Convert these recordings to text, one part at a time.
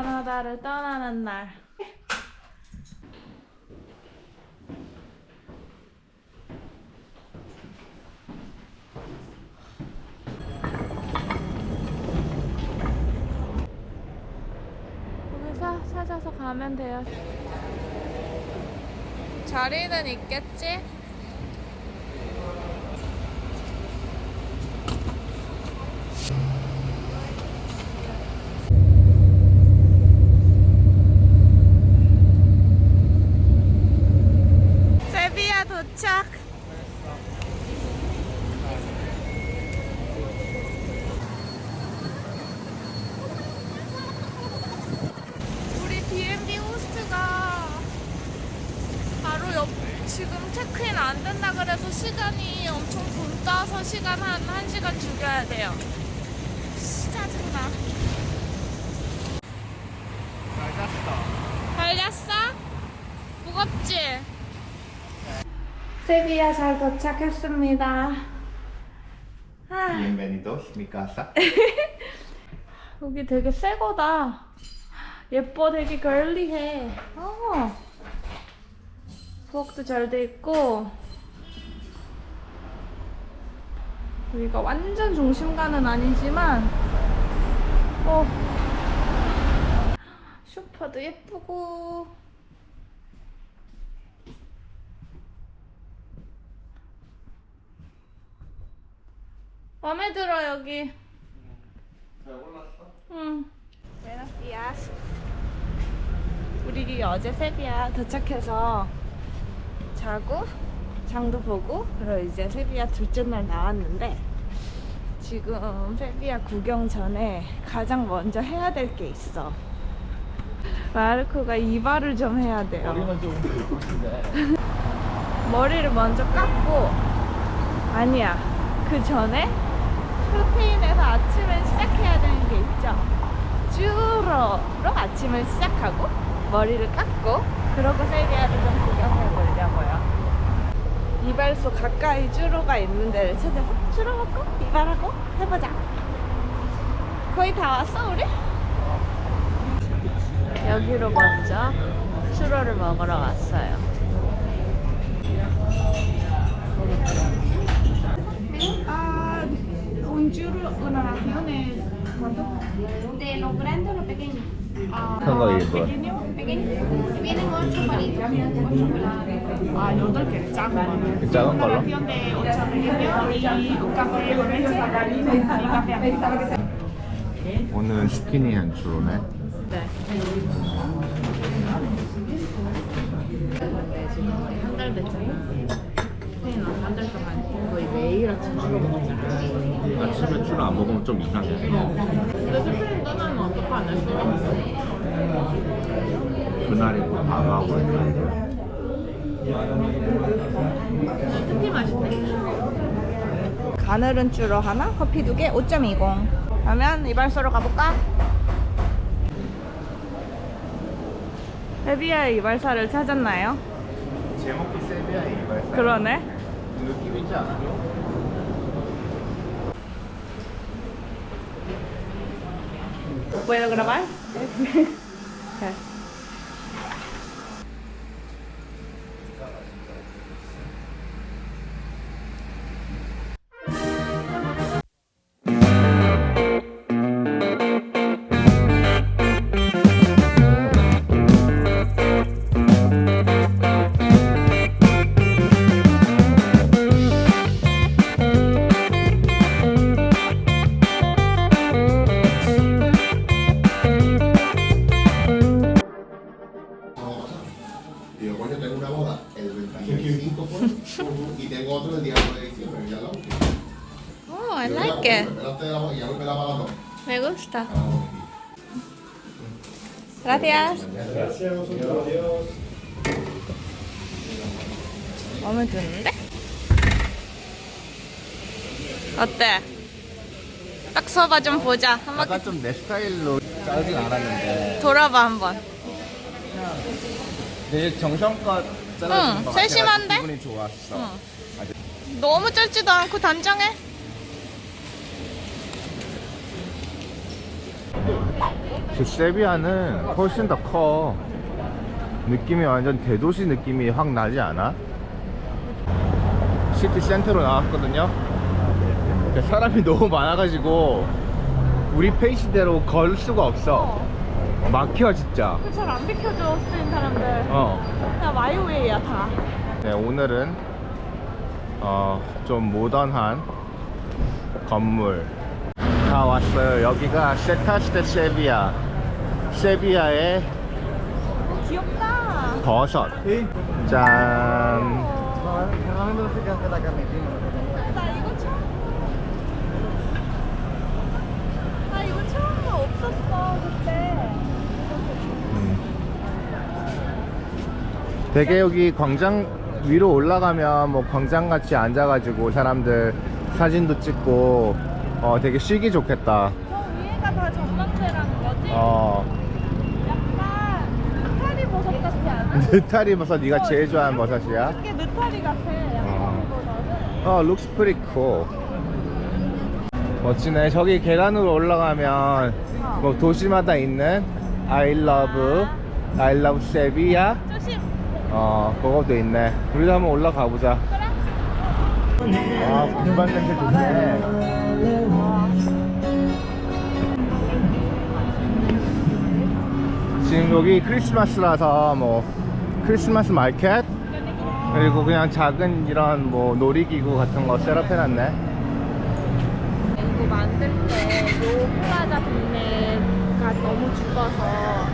그라나다를 떠나는 날. 여기서 찾아서 가면 돼요. 자리는 있겠지? 세비야 도착. 우리 B&B 호스트가 바로 옆 지금 체크인 안 된다 그래서 시간이 엄청 굶다서 시간 한 1시간 죽여야 돼요. 씨, 짜증나. 잘 잤어. 잘 잤어? 무겁지? 세비야 잘 도착했습니다. 아, Bienvenidos, mi casa. 여기 되게 새 거다. 예뻐, 되게 걸리해. 어. 부엌도 잘 돼 있고. 여기가 완전 중심가는 아니지만, 어. 쇼파도 예쁘고. 마음에 들어, 여기. 잘 골랐어? 응. Buenos días. 우리 어제 세비야 도착해서 자고 장도 보고 그리고 이제 세비야 둘째 날 나왔는데 지금 세비야 구경 전에 가장 먼저 해야 될 게 있어. 마르코가 이발을 좀 해야 돼요. 머리만 좀. 머리를 먼저 깎고 아니야 그 전에 스페인에서 아침을 시작해야 되는 게 있죠. 쭈로로 아침을 시작하고 머리를 깎고 그러고 세비야를 좀 구경해 보려고요. 이발소 가까이 쭈로가 있는 데를 찾아서 쭈로 먹고 이발하고 해보자. 거의 다 왔어 우리? 여기로 먼저 쭈로를 먹으러 왔어요. Ah, churro, una ración es ¿cuánto? ¿De los grandes o los pequeños? Ah, 큰거 일본. pequeño. Pequeños. Vienen ocho palitos. Ocho palitos. 아, 여덟 개 작은 거. 작은 Una 걸로? ración de ocho pequeño y un café con leche y café azul. 오늘은 스키니한 주로네. 네. 한 달 됐잖아. 스페인 한달 동안 거의 매일 아침 주로 먹었잖아. 아침에 주로 안 먹으면 좀 이상해. 근데 스페인 떠나면 어떡하냐, 그날이 뭐 다가오고 있는데. 특히 맛있네. 가늘은 쭈로 하나, 커피 두 개, 5.20. 그러면 이발소로 가볼까? 헤비아 이발사를 찾았나요? 제목이 세비야 이발. 그러네. 느낌 있지 않아? ¿Puedo grabar? Gracias. 마음에 드는데? 어때? 딱 서봐 좀 보자. 한 바퀴 아까 좀 내 스타일로 짜진 않았는데. 돌아봐 한번. 되게 정성껏 응, 잘라준 것 같아. 세심한데? 기분이 좋았어. 응. 너무 짧지도 않고 단정해. 저 세비야는 훨씬 더 커. 느낌이 완전 대도시 느낌이 확 나지 않아? 시티 센터로 나왔거든요. 근데 사람이 너무 많아가지고 우리 페이스대로 걸 수가 없어. 막혀 진짜. 잘안 비켜줘 스페인 사람들. 어. 그냥 마이웨이야 다. 네, 오늘은 어, 좀 모던한 건물 다 왔어요. 여기가 세타스테 세비야. 세비야의 귀엽다. 버섯. 짠. 나 이거 처음. 나 이거 처음 봐 없었어 그때. 음. 되게 여기 광장 위로 올라가면 뭐 광장 같이 앉아가지고 사람들 사진도 찍고 어 되게 쉬기 좋겠다. 저 위에가 다 전망대라는 거지? 어 약간 느타리 버섯 같지 않아? 느타리 버섯 네가 제일 좋아하는 버섯이야? 이게 느타리 같아. 약간 버섯은. 어, looks pretty cool. 멋지네. 저기 계단으로 올라가면 뭐 도시마다 있는 I love, I love Sevilla. 조심. 어, 그것도 있네. 우리도 한번 올라가 보자. 와, 군반 냄새 좋네. 지금 여기 크리스마스라서 뭐 크리스마스 마켓 그리고 그냥 작은 이런 뭐 놀이기구 같은 거 셋업해놨네. 이거 만들 때요 플라자 동네가 너무 죽어서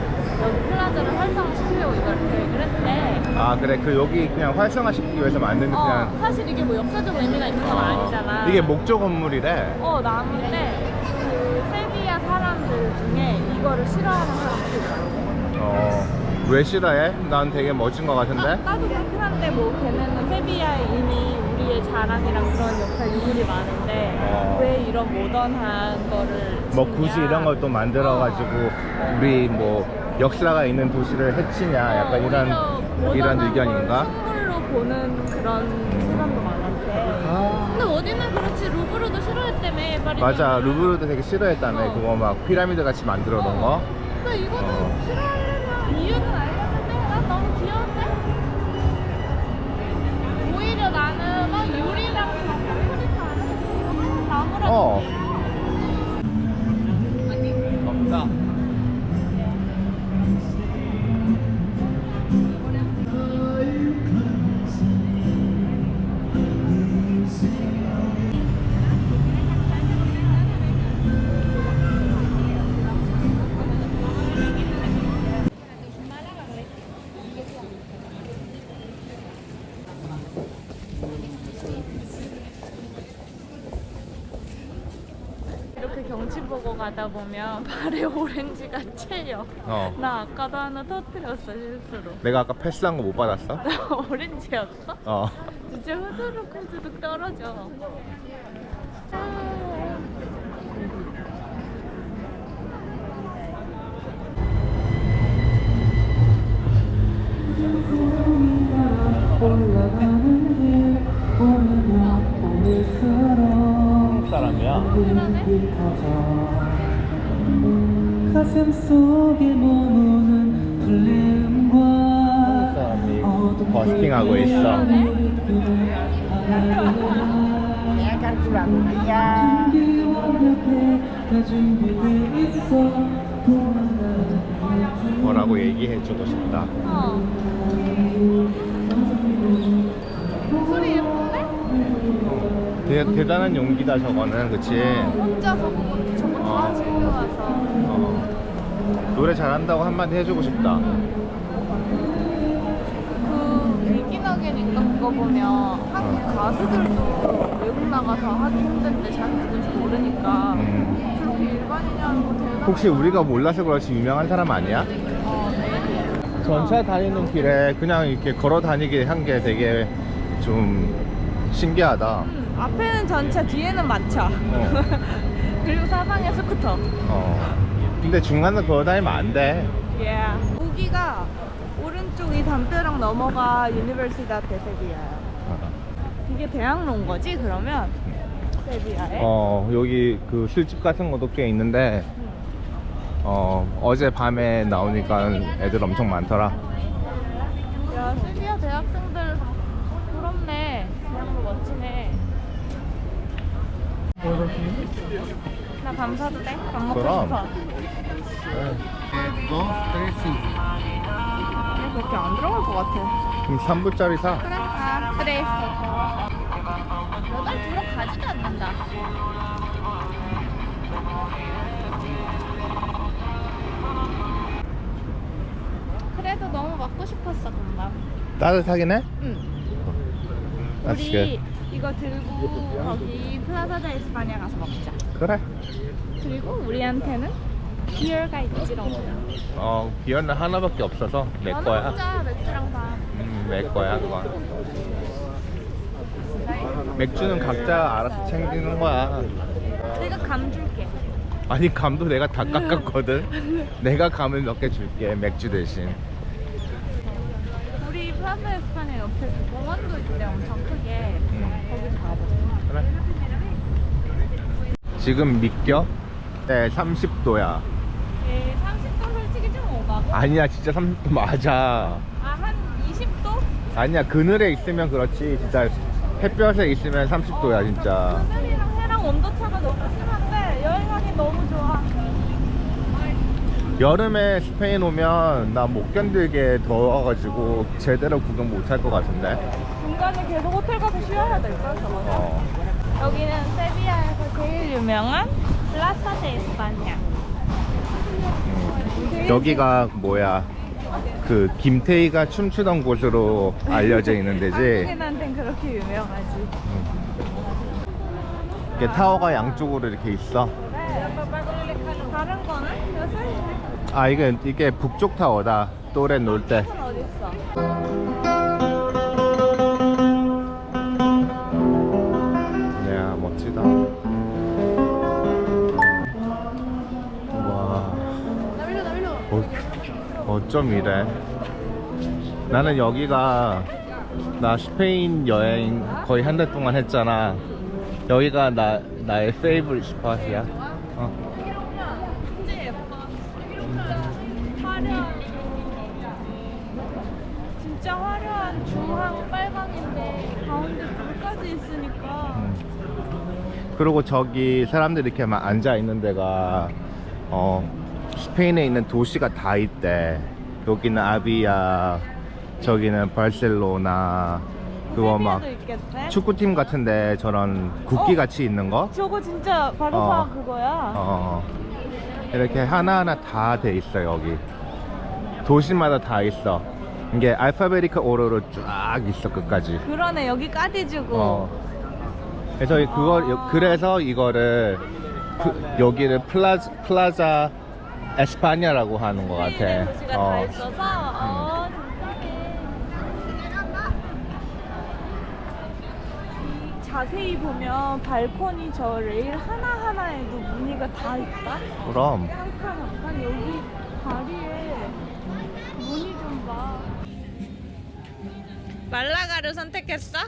여기 플라자를 활성화시키려고 이걸 계획을 했대. 아 그래 그 여기 그냥 활성화시키기 위해서 만든 어, 그냥 사실 이게 뭐 역사적 의미가 있는 건 어, 아니잖아. 이게 목조 건물이래. 어, 나무인데 그 세비야 사람들 중에 이거를 싫어하는 사람들이 있다고. 어, 왜 싫어해? 난 되게 멋진 것 나, 같은데. 나 도 그렇긴 한데 뭐 걔네는 세비야에 이미 우리의 자랑이랑 그런 역사 유물이 많은데 어. 왜 이런 모던한 거를 뭐 짓냐. 굳이 이런 걸 또 만들어가지고 우리 뭐 역사가 있는 도시를 해치냐 약간 이런 오히려 이런 모던한 의견인가? 걸 선물로 보는 그런 사람도 많았대. 아. 근데 어디는 그렇지 루브르도 싫어했다며 파리 맞아. 루브르도 되게 싫어했다며 어. 그거 막 피라미드 같이 만들어 놓은 거. 근데 이거는 어. 싫어 해 이렇게 경치 보고 가다 보면 발에 오렌지가 채여 어. 나 아까도 하나 터뜨렸어 실수로 내가 아까 패스한 거 못 받았어? 오렌지였어? 어. 진짜 후두룩 후두룩 떨어져 아. 한국 사람이야. 가슴 속에 머무는 사람이 버스킹하고 있어. 뭐라고 얘기해주고 싶다. 어. 소리 예쁜데? 대, 대단한 용기다 저거는 그치? 혼자서 저거 다 어. 즐겨와서 어. 노래 잘한다고 한마디 해주고 싶다. 그 일기나게니까 그거 보면 한국 가수들도 외국 나가서 하기 힘든데 잘 부르지 모르니까 음. 그렇게 일반인이라는 거 대단한 혹시 우리가 몰라서 그렇지 유명한 사람 아니야? 어, 네. 전차 다니는 길에 그냥 이렇게 걸어 다니게 한 게 되게 좀 신기하다. 음, 앞에는 전차 뒤에는 마차 어. 그리고 사방에 스쿠터 어. 근데 중간에 걸어 다니면 안 돼. 예 여기가 오른쪽 이 담벼락 넘어가 유니버시다 데세비야요 이게 대학로인 거지 그러면 세비야에 어, 여기 그 술집 같은 것도 꽤 있는데, 어 어제 밤에 나오니까 애들 엄청 많더라. 야 세비야 대학생들 부럽네. 그냥 멋지네. 나 밤 사도 돼? 밥 먹고 그럼. 싶어. 근데 그렇게 안 들어갈 것 같아. 그럼 3불짜리 사. 그래? 아 그래. 여덟 들어가지도 않는다. 그래도 너무 먹고 싶었어 금방. 따뜻하긴 해? 응. That's 우리 good. 이거 들고 거기 플라자 데 에스파냐 가서 먹자. 그래. 그리고 우리한테는 비어가 있지롱. 어 비어는 하나밖에 없어서 내 거야. 맥주랑 밥. 음, 내 거야 그건. 맥주는 각자 알아서 챙기는 거야. 내가 감 줄게. 아니 감도 내가 다 깎았거든. 내가 감을 몇 개 줄게 맥주 대신. 우리 플라자 에스파냐 옆에 그 공원도 있대 엄청 크게. 그래. 지금 믿겨? 네 30도야. 예, 30도 솔직히 좀 오가고. 아니야 진짜 30도 맞아. 아, 한 20도? 아니야 그늘에 있으면 그렇지 진짜 햇볕에 있으면 30도야 진짜. 그늘이랑 해랑 온도 차가 너무 심한데 여행하기 너무 좋아. 여름에 스페인 오면 나 못 견디게 더워가지고 제대로 구경 못할 것 같은데. 중간에 계속 호텔 가서 쉬어야 될걸, 저거. 어. 여기는 세비야에서 제일 유명한 플라사 데 에스파냐. 음. 여기가 뭐야? 그 김태희가 춤추던 곳으로 알려져 있는 데지. 한국인한텐 그렇게 유명하지. 이게 타워가 양쪽으로 이렇게 있어. 다른 거는? 이거 써있네. 아 이게 이게 북쪽 타워다. 또래 놀 때. 이건 어딨어? 어쩜 이래? 나는 여기가 나 스페인 여행 거의 한 달 동안 했잖아. 여기가 나 나의 페이블 스팟이야. 어. 진짜. 화려한. 중앙 빨강인데 가운데 불까지 있으니까. 음. 그리고 저기 사람들이 이렇게 막 앉아 있는 데가 어 스페인에 있는 도시가 다 있대. 여기는 아비야, 저기는 바르셀로나, 그거 막 있겠대? 축구팀 같은데 저런 국기 어? 같이 있는 거. 저거 진짜 바르사 어. 그거야. 어 이렇게 하나하나 다 돼 있어 여기. 도시마다 다 있어. 이게 알파베티크 오로로 쫙 있어 끝까지. 그러네 여기까지 주고. 어. 그래서 이- 그거 아. 그래서 이거를 그- 여기를 플라자 플라자 에스파냐라고 하는 것 같아. 도시가 다 어. 있어서. 어, 진짜네. 자세히 보면 발코니 저 레일 하나 하나에도 무늬가 다 있다. 그럼 약간 약간 여기 다리에 무늬 좀 봐. 말라가를 선택했어?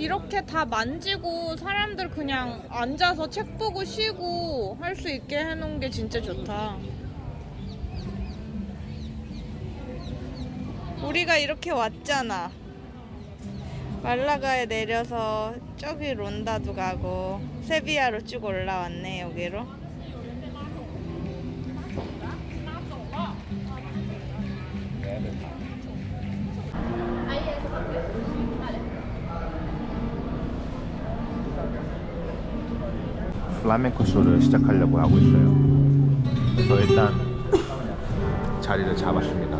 이렇게 다 만지고 사람들 그냥 앉아서 책 보고 쉬고 할 수 있게 해놓은 게 진짜 좋다. 우리가 이렇게 왔잖아. 말라가에 내려서 저기 론다도 가고 세비야로 쭉 올라왔네 여기로. 플라멩코 쇼를 시작하려고 하고 있어요. 그래서 일단 자리를 잡았습니다.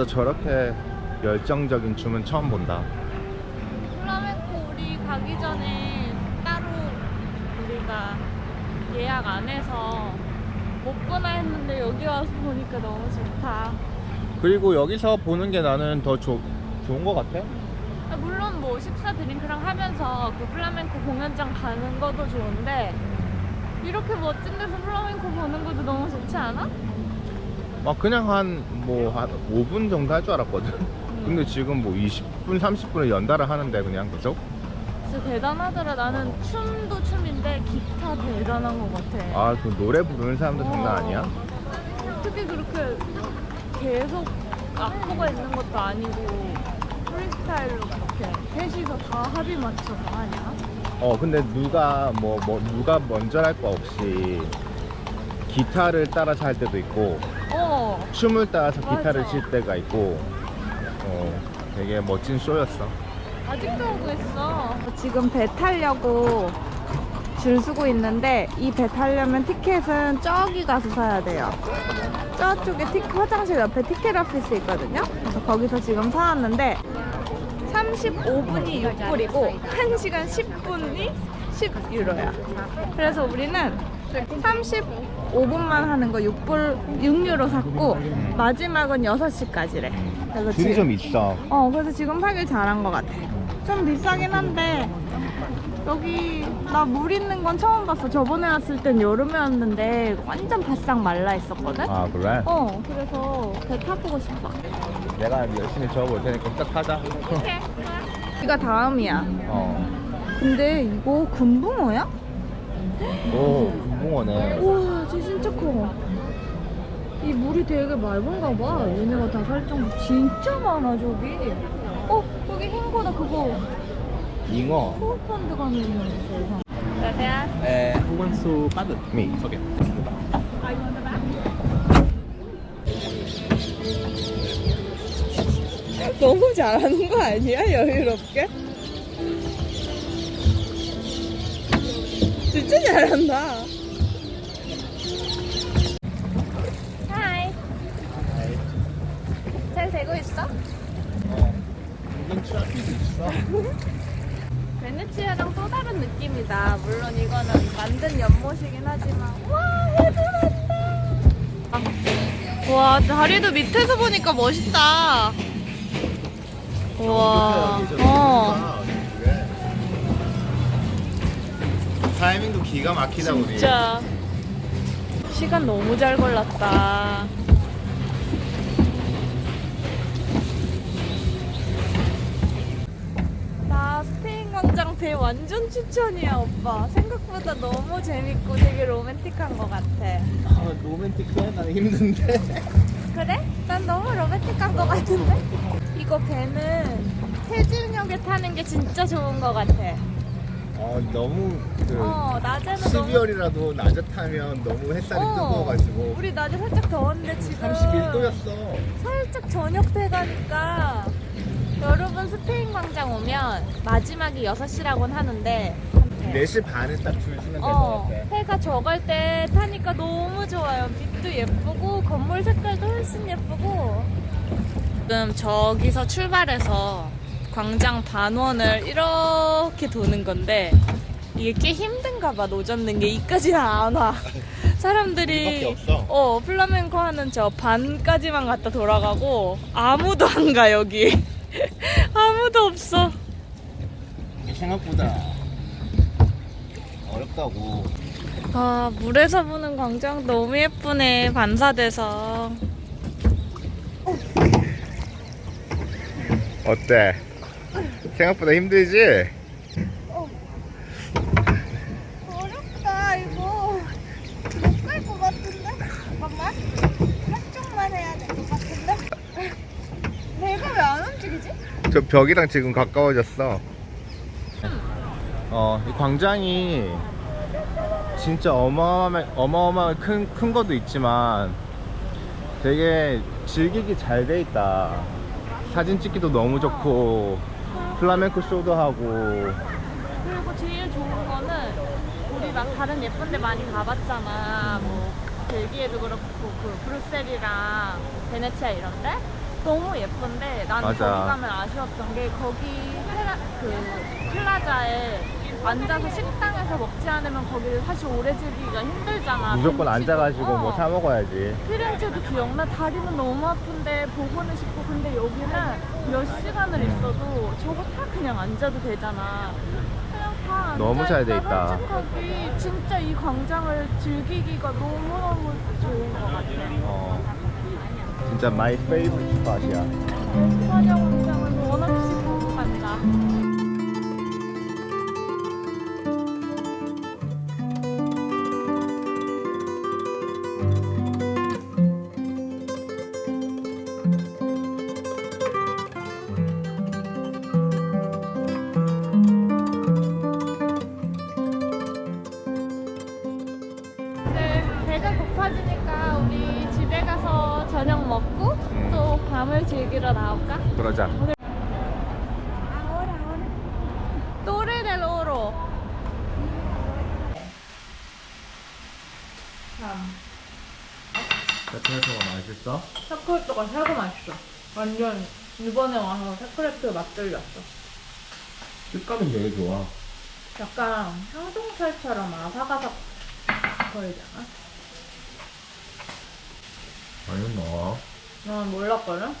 진짜 저렇게 열정적인 춤은 처음 본다. 플라멩코 우리 가기 전에 따로 우리가 예약 안 해서 못 보나 했는데 여기 와서 보니까 너무 좋다. 그리고 여기서 보는 게 나는 더 좋- 좋은 것 같아. 아, 물론 뭐 식사 드링크랑 하면서 그 플라멩코 공연장 가는 것도 좋은데 이렇게 멋진 데서 플라멩코 보는 것도 너무 좋지 않아? 막 그냥 한 뭐 한 5분 정도 할 줄 알았거든. 근데 지금 뭐 20분, 30분을 연달아 하는데 그냥 그죠? 진짜 대단하더라. 나는 춤도 춤인데 기타 대단한 것 같아. 아, 그 노래 부르는 사람도 장난 아니야? 어떻게 그렇게 계속 악보가 있는 것도 아니고 프리스타일로 그렇게 셋이서 다 합의 맞춰서 하냐? 어, 근데 누가 뭐, 뭐 누가 먼저 할 거 없이 기타를 따라서 할 때도 있고 어. 춤을 따라서 맞아. 기타를 칠 때가 있고 어, 되게 멋진 쇼였어. 아직도 하고 있어. 지금 배 타려고 줄 서고 있는데 이 배 타려면 티켓은 저기 가서 사야 돼요. 저쪽에 티, 화장실 옆에 티켓 오피스 있거든요. 그래서 거기서 지금 사왔는데 35분이 6불이고 1시간 10분이 10유로야. 그래서 우리는 35분만 하는 거 6불, 6유로 샀고 마지막은 6시까지래. 그래서 줄이 지금- 좀 있어. 어, 그래서 지금 사길 잘한 것 같아. 좀 비싸긴 한데 여기 나 물 있는 건 처음 봤어. 저번에 왔을 땐 여름이었는데 완전 바싹 말라 있었거든. 아 그래? 어, 그래서 배 타보고 싶어. 내가 열심히 적어볼 테니까 딱 하자. 이거 다음이야. 어. 근데 이거 금붕어야? 오, 금붕어네. 우와, 쟤 진짜 커. 이 물이 되게 맑은가 봐. 얘네가 다 살짝 진짜 많아 저기. 어, 여기 흰 거다 그거. 잉어. 코어펀드 가는 있어. Gracias. 에, 홍원수 빠듯. 미. 오케이. 너무 잘하는 거 아니야? 여유롭게? 진짜 잘한다. 하이. 잘 되고 있어? 어. 이건 트라피도 있어. 베네치아랑 또 다른 느낌이다. 물론 이거는 만든 연못이긴 하지만. 와, 해변한다. 와, 다리도 밑에서 보니까 멋있다. 와, 어. 타이밍도 기가 막히다 우리. 진짜 시간 너무 잘 골랐다. 나 스페인 광장 배 완전 추천이야 오빠. 생각보다 너무 재밌고 되게 로맨틱한 것 같아. 아, 로맨틱해? 나는 힘든데. 그래? 난 너무 로맨틱한 것 같은데? 이거 배는 해질녘에 타는 게 진짜 좋은 것 같아. 어, 너무 그 어, 낮에는 너무 12월이라도 낮에 타면 너무 햇살이 뜨거워가지고 우리 낮에 살짝 더웠는데 지금 31도였어. 살짝 저녁 돼 가니까 여러분 스페인 광장 오면 마지막이 6시라고는 하는데 4시 반에 딱 줄 서면 될것 어, 같아. 해가 저갈 때 타니까 너무 좋아요. 빛도 예쁘고 건물 색깔도 훨씬 예쁘고 지금 저기서 출발해서 광장 반원을 이렇게 도는 건데 이게 꽤 힘든가 봐 노젓는 게 이까지는 안 와. 사람들이. 어 플라멩코 하는 저 반까지만 갔다 돌아가고 아무도 안 가 여기 아무도 없어. 이게 생각보다 어렵다고. 아 물에서 보는 광장 너무 예쁘네 반사돼서 어때? 생각보다 힘들지? 어렵다 이거 못 갈 것 같은데 잠깐만 한쪽만 해야 될 것 같은데 내가 왜 안 움직이지? 저 벽이랑 지금 가까워졌어. 어, 이 광장이 진짜 어마어마, 어마어마하게 큰, 큰 것도 있지만 되게 즐기기 잘 돼 있다. 사진 찍기도 너무 좋고, 플라멩코 쇼도 하고, 그리고 제일 좋은 거는 우리 막 다른 예쁜 데 많이 가봤잖아. 뭐 벨기에도 그렇고 그 브뤼셀이랑 베네치아 이런데? 너무 예쁜데 나는 맞아. 거기 가면 아쉬웠던 게 거기 플라, 그 플라자에 앉아서 식당에서 먹지 않으면 거기를 사실 오래 즐기기가 힘들잖아. 무조건 벤치도. 앉아가지고 뭐 어. 사 먹어야지. 피렌체도 기억나? 다리는 너무 아픈데 보고는 싶고 근데 여기는 몇 시간을 있어도 저거 다 그냥 앉아도 되잖아. 그냥 다 앉아 너무 잘돼 있다. 진짜 이 광장을 즐기기가 너무너무 좋은 것 같아. 어. 진짜 my favorite spot이야. 스파냐 광장을 원 없이 보고 간다. 세트에서가 맛있어? 차크레트가 최고 맛있어. 완전 이번에 와서 차크레트 맛들렸어. 식감이 되게 좋아. 약간 향동살처럼 아삭아삭 거리잖아. 맛있노. 난 몰랐거든?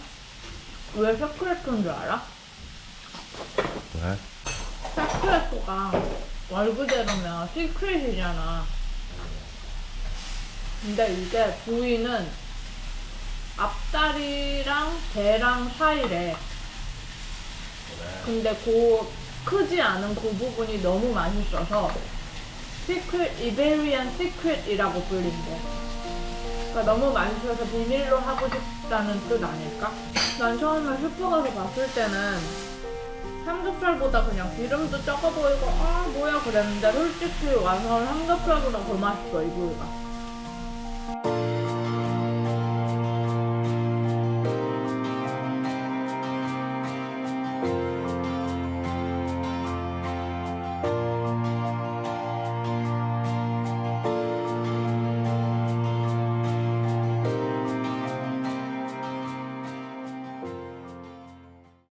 왜 차크레트인 줄 알아? 왜? 차크레트가 말 그대로면 시크릿이잖아. 근데 이게 부위는 앞다리랑 배랑 사이래. 근데 그 크지 않은 그 부분이 너무 맛있어서 시크릿, 이베리안 시크릿이라고 불린대. 그러니까 너무 맛있어서 비밀로 하고 싶다는 뜻 아닐까? 난 처음에 슈퍼 가서 봤을 때는 삼겹살보다 그냥 기름도 적어 보이고 아 뭐야 그랬는데 솔직히 와서 삼겹살보다 더 맛있어 이 부위가 した